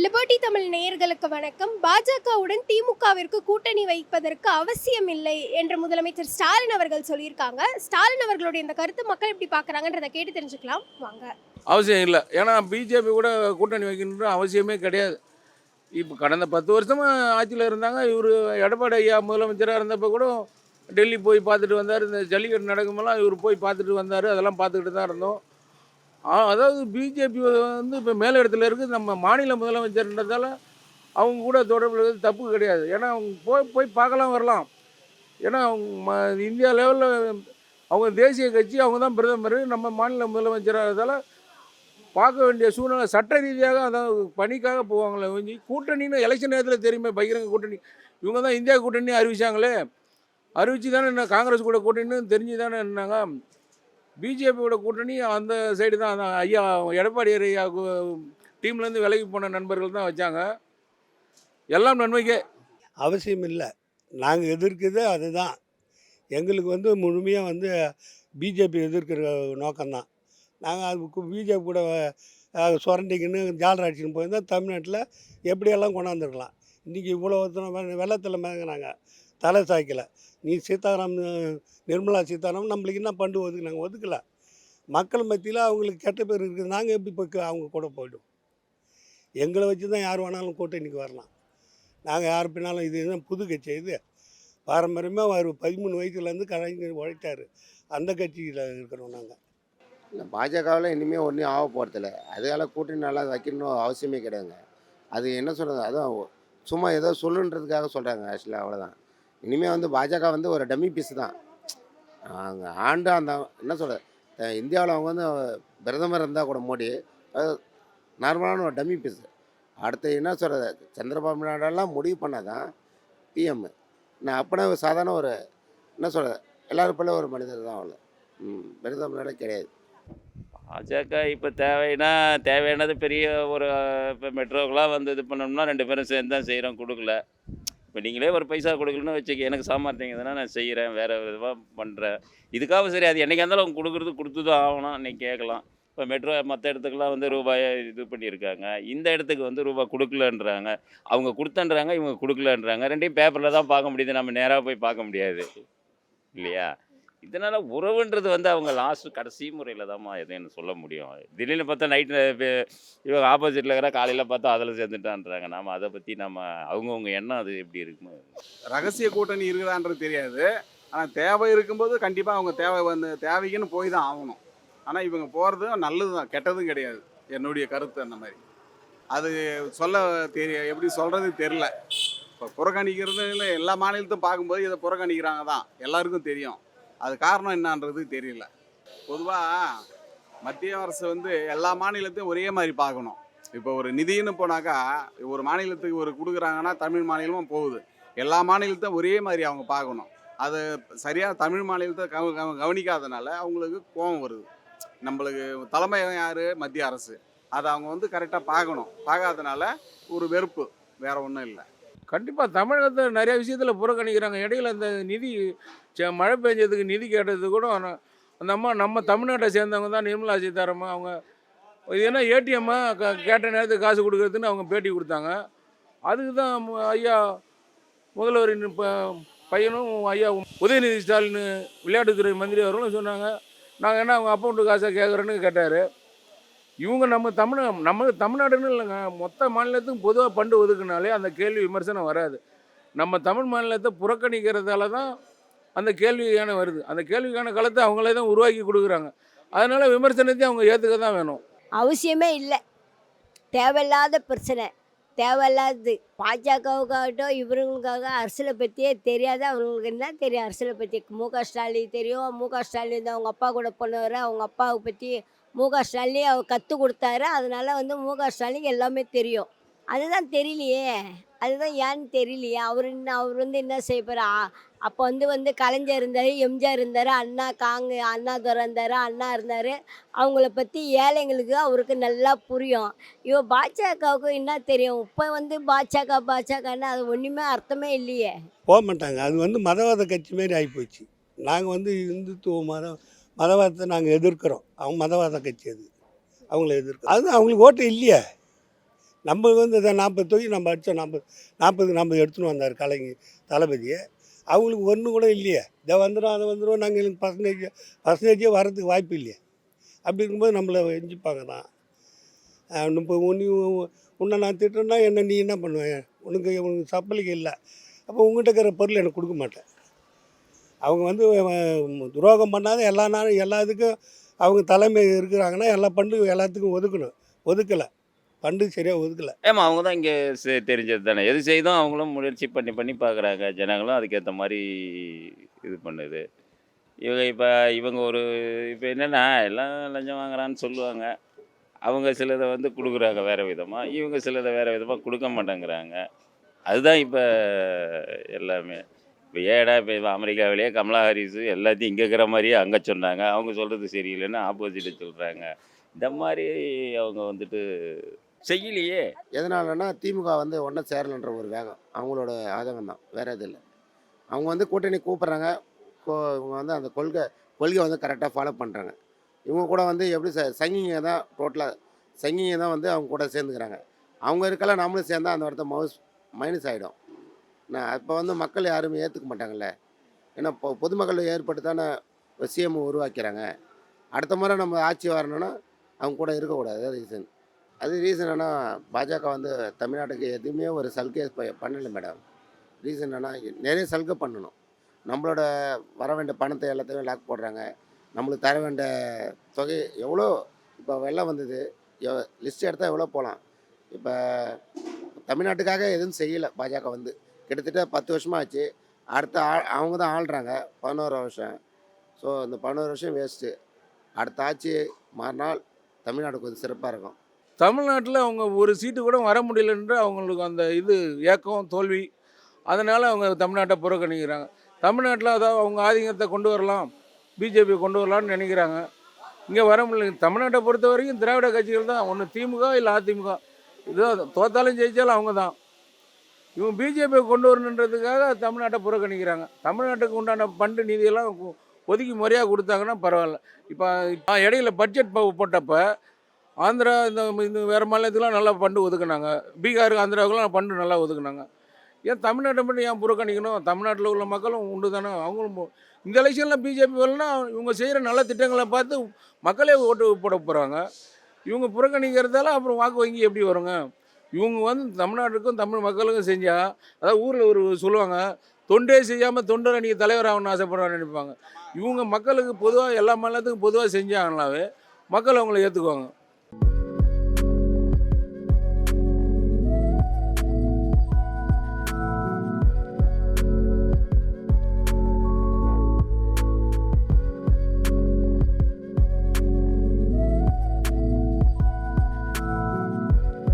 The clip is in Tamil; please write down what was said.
லிபர்டி தமிழ் நேயர்களுக்கு வணக்கம். பாஜகவுடன் திமுகவிற்கு கூட்டணி வைப்பதற்கு அவசியம் இல்லை என்று முதலமைச்சர் ஸ்டாலின் அவர்கள் சொல்லியிருக்காங்க. ஸ்டாலின் அவர்களுடைய இந்த கருத்து மக்கள் எப்படி பார்க்குறாங்கன்றதை கேட்டு தெரிஞ்சுக்கலாம். வாங்க. அவசியம் இல்லை. ஏன்னா பிஜேபி கூட கூட்டணி வைக்கணுன்ற அவசியமே கிடையாது. இப்போ கடந்த பத்து வருஷமாக ஆட்சியில் இருந்தாங்க. இவர் எடப்பாடி ஐயா முதலமைச்சராக இருந்தப்போ கூட டெல்லி போய் பார்த்துட்டு வந்தார். இந்த ஜல்லிக்கட்டு நடக்கும்போதெல்லாம் இவர் போய் பார்த்துட்டு வந்தார். அதெல்லாம் பார்த்துக்கிட்டு தான் இருந்தோம். அதாவது பிஜேபி வந்து இப்போ மேல் இடத்துல இருக்குது நம்ம மாநில முதலமைச்சர்ன்றதால அவங்க கூட தொடர்பு இருக்கிறது தப்பு கிடையாது. ஏன்னா அவங்க போய் போய் பார்க்கலாம் வரலாம். ஏன்னா அவங்க ம இந்தியா லெவலில் அவங்க தேசிய கட்சி அவங்க தான் பிரதமர். நம்ம மாநில முதலமைச்சராகிறதால பார்க்க வேண்டிய சூழ்நிலை சட்ட ரீதியாக அதாவது பணிக்காக போவாங்களே ஒழிஞ்சு கூட்டணின்னு எலெக்ஷன் நேரத்தில் தெரியுமே பகிரங்க கூட்டணி. இவங்க தான் இந்தியா கூட்டணி அறிவிச்சாங்களே. அறிவிச்சு தானே என்ன காங்கிரஸ் கூட கூட்டணின்னு தெரிஞ்சு தானே என்னங்க. பிஜேபியோட கூட்டணி அந்த சைடு தான். ஐயா எடப்பாடி ஐயா டீம்லேருந்து விலகி போன நண்பர்கள் தான் வச்சாங்க. எல்லாம் நன்மைக்கே. அவசியம் இல்லை. நாங்கள் எதிர்க்கிறது அதுதான். எங்களுக்கு வந்து முழுமையாக வந்து பிஜேபி எதிர்க்கிற நோக்கம்தான். நாங்கள் அதுக்கு பிஜேபி கூட சுரண்டிக்கின்னு சுரண்டிக்கின்னு ஜாலராட்சின்னு போயிருந்தால் தமிழ்நாட்டில் எப்படியெல்லாம் கொண்டாந்துருக்கலாம்? இன்றைக்கி இவ்வளோ ஒருத்தனை வெள்ளத்தில் மேங்கினாங்க தலை சாய்க்கலை. நீ சீதாராம் நிர்மலா சீதாராம் நம்மளுக்கு என்ன பண்டு ஒதுக்குனாங்க நாங்கள் ஒதுக்கல. மக்கள் மத்தியில் அவங்களுக்கு கெட்ட பேர் இருக்குது. நாங்கள் எப்படி போய் அவங்க கூட போய்டும் எங்களை வச்சு தான் யார் வேணாலும் கூட்டணிக்கு வரலாம். நாங்கள் யார் பின்னாலும் இது என்ன புது கட்சி இது. பாரம்பரியமாக அவர் பதிமூணு வயசுலேருந்து கலைஞர் உழைத்தார் அந்த கட்சியில் இருக்கிறோம் நாங்கள் இல்லை பாஜகவில் இனிமேல் ஒன்றும் ஆக போகிறதில்ல அதனால கூட்டணி நல்லா வைக்கணும் அவசியமே கிடையாதுங்க. அது என்ன சொல்கிறது அதான் சும்மா ஏதோ சொல்லுன்றதுக்காக சொல்கிறாங்க ஆக்சுவலாக அவ்வளோதான் இனிமேல் வந்து பாஜக வந்து ஒரு டம்மி பீஸ் தான். அவங்க ஆண்டு அந்த என்ன சொல்கிறது இந்தியாவில் அவங்க வந்து பிரதமர் இருந்தால் கூட மோடி நார்மலான ஒரு டம்மி பீஸ் அடுத்து என்ன சொல்கிறது சந்திரபாபு நாயுடெல்லாம் முடிவு பண்ணால் தான் பிஎம் நான் அப்போனா சாதாரண ஒரு என்ன சொல்கிறது எல்லோரும் போல ஒரு மனிதர் தான் அவ்வளோ ம் பிரதமரோட கிடையாது. பாஜக இப்போ தேவைன்னா தேவையானது பெரிய ஒரு இப்போ மெட்ரோக்கெலாம் வந்து இது பண்ணோம்னா ரெண்டு பேரும் சேர்ந்து தான் செய்கிறோம் கொடுக்கல. இப்போ நீங்களே ஒரு பைசா கொடுக்கலன்னு வச்சுக்க எனக்கு சாமர்த்தியம் நான் செய்கிறேன் வேறு விதமாக பண்ணுறேன் இதுக்காக சரி அது என்னைக்கா இருந்தாலும் அவங்க கொடுக்குறது கொடுத்து தான் ஆகணும் அன்றைக்கி கேட்கலாம். இப்போ மெட்ரோ மற்ற இடத்துக்குலாம் வந்து ரூபாயை இது பண்ணியிருக்காங்க. இந்த இடத்துக்கு வந்து ரூபாய் கொடுக்கலன்றாங்க. அவங்க கொடுத்தன்றாங்க இவங்க கொடுக்கலன்றாங்க. ரெண்டையும் பேப்பரில் தான் பார்க்க முடியுது. நம்ம நேராக போய் பார்க்க முடியாது. இல்லையா? இதனால் உறவுன்றது வந்து அவங்க லாஸ்ட் கடைசி முறையில் தான்மா எதுன்னு சொல்ல முடியும். திடீர்னு பார்த்தா நைட்டு இவங்க ஆப்போசிட்டில் இருக்கிற காலையில் பார்த்தா அதில் சேர்ந்துட்டான்றாங்க. நாம் அதை பற்றி நம்ம அவங்கவுங்க எண்ணம் அது எப்படி இருக்குமோ. ரகசிய கூட்டணி இருக்குதான்றது தெரியாது. ஆனால் தேவை இருக்கும்போது கண்டிப்பாக அவங்க தேவை வந்து தேவைக்குன்னு போய் தான் ஆகணும். ஆனால் இவங்க போகிறது நல்லது தான் கெட்டதும் கிடையாது. என்னுடைய கருத்து அந்த மாதிரி. அது சொல்ல தெரிய எப்படி சொல்கிறது தெரில இப்போ புறக்கணிக்கிறது இல்லை எல்லா மாநிலத்தையும் பார்க்கும்போது இதை புறக்கணிக்கிறாங்க தான் எல்லாருக்கும் தெரியும். அது காரணம் என்னன்றது தெரியல. பொதுவாக மத்திய அரசு வந்து எல்லா மாநிலத்தையும் ஒரே மாதிரி பார்க்கணும். இப்போ ஒரு நிதின்னு போனாக்கா ஒரு மாநிலத்துக்கு ஒரு கொடுக்குறாங்கன்னா தமிழ் மாநிலமும் போகுது. எல்லா மாநிலத்தையும் ஒரே மாதிரி அவங்க பார்க்கணும். அது சரியாக தமிழ் மாநிலத்தை கவ கவனிக்காதனால அவங்களுக்கு கோபம் வருது. நம்மளுக்கு தலைமை யார்? மத்திய அரசு. அதை அவங்க வந்து கரெக்டாக பார்க்கணும். பார்க்காதனால ஒரு வெறுப்பு. வேறு ஒன்றும் இல்லை. கண்டிப்பாக தமிழகத்தை நிறைய விஷயத்தில் புறக்கணிக்கிறாங்க. இடையில அந்த நிதி மழை பெஞ்சதுக்கு நிதி கேட்டது கூட அந்த அம்மா நம்ம தமிழ்நாட்டை சேர்ந்தவங்க தான் நிர்மலா சீதாராமன். அவங்க இது என்ன க கேட்ட நேரத்துக்கு காசு கொடுக்குறதுன்னு அவங்க பேட்டி கொடுத்தாங்க. அதுக்கு தான் ஐயா முதல்வரின் ப பையனும் ஐயா உதயநிதி ஸ்டாலின் விளையாட்டுத்துறை மந்திரி அவர்களும் சொன்னாங்க. நாங்கள் என்ன அவங்க அக்கௌண்ட்டு காசை கேட்குறோன்னு கேட்டார். இவங்க நம்ம தமிழ் நம்ம தமிழ்நாடுன்னு இல்லைங்க. மொத்த மாநிலத்துக்கும் பொதுவாக பண்டு ஒதுக்குனாலே அந்த கேள்வி விமர்சனம் வராது. நம்ம தமிழ் மாநிலத்தை புறக்கணிக்கிறதால தான் அந்த கேள்விக்கான வருது. அந்த கேள்விக்கான களத்தை அவங்களே தான் உருவாக்கி கொடுக்குறாங்க. அதனால் விமர்சனத்தையும் அவங்க ஏற்றுக்க தான் வேணும். அவசியமே இல்லை. தேவையில்லாத பிரச்சனை. தேவையில்லாதது. பாஜகவுக்காகட்டும் இவர்களுக்காக அரசியலை பற்றியே தெரியாது. அவங்களுக்கு என்ன தெரியும்? அரசியலை பற்றி மு க ஸ்டாலின் தெரியும். மு க ஸ்டாலின் வந்து அவங்க அப்பா கூட போனவர் அவங்க அப்பாவை பற்றி மு க அவர் கற்றுக் கொடுத்தாரு. அதனால வந்து மு க எல்லாமே தெரியும். அதுதான் தெரியலையே. அதுதான் ஏன்னு தெரியலையே. அவர் என்ன அவர் வந்து என்ன செய்ய போகிறார் அப்போ வந்து வந்து கலைஞர் இருந்தார் எம்ஜிஆர் இருந்தார் அண்ணா காங்கு அண்ணா இருந்தார் அண்ணா இருந்தார். அவங்கள பற்றி ஏழைங்களுக்கு அவருக்கு நல்லா புரியும். இவன் பாஜகவுக்கு என்ன தெரியும்? இப்போ வந்து பாஜக பாஜகன்னு அது ஒன்றுமே அர்த்தமே இல்லையே. போக மாட்டாங்க. அது வந்து மதவாத கட்சி மாரி ஆகிப்போச்சு நாங்கள் வந்து இந்துத்துவ மதம் மதவாதத்தை நாங்கள் எதிர்க்கிறோம். அவங்க மதவாத கட்சி அது. அவங்கள எதிர்க்கிறோம். அது அவங்களுக்கு ஓட்டு இல்லையே. நம்ம வந்து இதை நாற்பது தொகுதி நம்ம அடித்தோம் நாற்பது நாற்பது நாற்பது எடுத்துன்னு வந்தார் கலைஞர் தளபதியை. அவங்களுக்கு ஒன்று கூட இல்லையே. இதை வந்துடும் அதை வந்துடும் நாங்கள் எங்களுக்கு பர்சன்டேஜ் பர்சன்டேஜே வர்றதுக்கு வாய்ப்பு இல்லையே. அப்படி இருக்கும்போது நம்மளை எஞ்சிப்பாங்க தான். இப்போ உன்னை உன்னை நான் திட்டுறேன்னா என்ன நீ என்ன பண்ணுவேன் உனக்கு உனக்கு சப்பலிக்கு இல்லை. அப்போ உங்கள்கிட்ட இருக்கிற பொருள் எனக்கு கொடுக்க மாட்டேன். அவங்க வந்து துரோகம் பண்ணாத எல்லா நாளும் எல்லா இதுக்கும் அவங்க தலைமை இருக்கிறாங்கன்னா எல்லா பண்டு எல்லாத்துக்கும் ஒதுக்கணும். ஒதுக்கலை. பண்டு சரியாக ஒதுக்கலை. ஏமா அவங்க தான் இங்கே தெரிஞ்சது தானே. எது செய்தும் அவங்களும் முயற்சி பண்ணி பண்ணி பார்க்குறாங்க. ஜனங்களும் அதுக்கேற்ற மாதிரி இது பண்ணுது. இவங்க இப்போ இவங்க ஒரு இப்போ என்னென்னா எல்லாம் லஞ்சம் வாங்குறான்னு சொல்லுவாங்க. அவங்க சிலதை வந்து கொடுக்குறாங்க வேறு விதமாக இவங்க சிலதை வேறு விதமாக கொடுக்க மாட்டேங்கிறாங்க. அதுதான் இப்போ எல்லாமே. இப்போ ஏடா இப்போ அமெரிக்காவிலேயே கமலா ஹாரிஸ் எல்லாத்தையும் இங்கே இருக்கிற மாதிரியே அங்கே சொன்னாங்க. அவங்க சொல்கிறது சரியில்லைன்னு ஆப்போசிட்டை சொல்கிறாங்க இந்த மாதிரி அவங்க வந்துட்டு செய்யலையே. எதனாலன்னா திமுக வந்து ஒன்றா சேரலன்ற ஒரு வேகம். அவங்களோட ஆதகம் தான். வேறு எதுவும் இல்லை. அவங்க வந்து கூட்டணி கூப்பிட்றாங்க. கோ இவங்க வந்து அந்த கொள்கை கொள்கை வந்து கரெக்டாக ஃபாலோ பண்ணுறாங்க இவங்க கூட வந்து எப்படி ச சங்கிங்க தான் டோட்டலாக சங்கிங்க தான் வந்து அவங்க கூட சேர்ந்துக்கிறாங்க. அவங்க இருக்கலாம் நம்மளும் சேர்ந்தா அந்த இடத்த மவுஸ் மைனஸ் ஆகிடும் நான் அப்போ வந்து மக்கள் யாருமே ஏற்றுக்க மாட்டாங்கல்ல. ஏன்னா இப்போ பொதுமக்கள் ஏற்பட்டு தானே சிஎம் உருவாக்கிறாங்க. அடுத்த முறை நம்ம ஆட்சி வரணும்னா அவங்க கூட இருக்கக்கூடாது. ரீசன் அது ரீசன் ஆனால் பாஜக வந்து தமிழ்நாட்டுக்கு எதுவுமே ஒரு சலுகை பண்ணலை மேடம் ரீசன் ஆனால் நிறைய சலுகை பண்ணணும். நம்மளோட வர வேண்டிய பணத்தை எல்லாத்தையும் லாக் போடுறாங்க. நம்மளுக்கு தர வேண்டிய தொகை எவ்வளோ இப்போ வெள்ளம் வந்தது லிஸ்ட் எடுத்தால் எவ்வளோ போகலாம் இப்போ தமிழ்நாட்டுக்காக எதுவும் செய்யலை பாஜக வந்து. கிட்டத்தட்ட பத்து வருஷமாக ஆச்சு அடுத்த ஆ அவங்க தான் ஆள்றாங்க. பதினோரு வருஷம். ஸோ இந்த பதினோரு வருஷம் வேஸ்ட்டு அடுத்த ஆட்சி மறுநாள் தமிழ்நாடு கொஞ்சம் சிறப்பாக இருக்கும். தமிழ்நாட்டில் அவங்க ஒரு சீட்டு கூட வர முடியலன்ற அவங்களுக்கு அந்த இது ஏக்கம் தோல்வி அதனால் அவங்க தமிழ்நாட்டை புறக்கணிக்கிறாங்க. தமிழ்நாட்டில் அதாவது அவங்க ஆதிக்கத்தை கொண்டு வரலாம் பிஜேபி கொண்டு வரலாம்னு நினைக்கிறாங்க. இங்கே வர முடியல. தமிழ்நாட்டை பொறுத்த வரைக்கும் திராவிட கட்சிகள் தான். ஒன்று திமுக இல்லை அதிமுக. இதுதான் தோத்தாலும் ஜெயிச்சாலும் அவங்க தான். இவங்க பிஜேபியை கொண்டு வரணுன்றதுக்காக தமிழ்நாட்டை புறக்கணிக்கிறாங்க. தமிழ்நாட்டுக்கு உண்டான பண்டு நிதியெல்லாம் ஒதுக்கி முறையாக கொடுத்தாங்கன்னா பரவாயில்ல. இப்போ இப்போ இடையில பட்ஜெட் போ- போட்டப்ப ஆந்திரா இந்த இந்த வேறு மாநிலத்துக்குலாம் நல்லா ஃபண்டு ஒதுக்குனாங்க. பீகாருக்கு ஆந்திராவுக்குலாம் பண்டு நல்லா ஒதுக்குனாங்க. ஏன் தமிழ்நாட்டை மட்டும் ஏன் புறக்கணிக்கணும்? தமிழ்நாட்டில் உள்ள மக்களும் உண்டு தானே. அவங்களும் இந்த எலெக்ஷனில் பிஜேபி வரலன்னா இவங்க செய்கிற நல்ல திட்டங்களை பார்த்து மக்களே ஓட்டு போட போகிறாங்க இவங்க புறக்கணிக்கிறதால அப்புறம் வாக்கு வங்கி எப்படி வருங்க? இவங்க வந்து தமிழ்நாட்டுக்கும் தமிழ் மக்களுக்கும் செஞ்சால் அதாவது ஊரில் ஒரு சொல்லுவாங்க தொண்டே செய்யாமல் தொண்டர் அன்றைக்கி தலைவர் ஆகணும்னு ஆசைப்படுறான்னு நினைப்பாங்க. இவங்க மக்களுக்கு பொதுவாக எல்லா மாநிலத்துக்கும் பொதுவாக செஞ்சாங்கனாவே மக்கள் அவங்கள ஏற்றுக்குவாங்க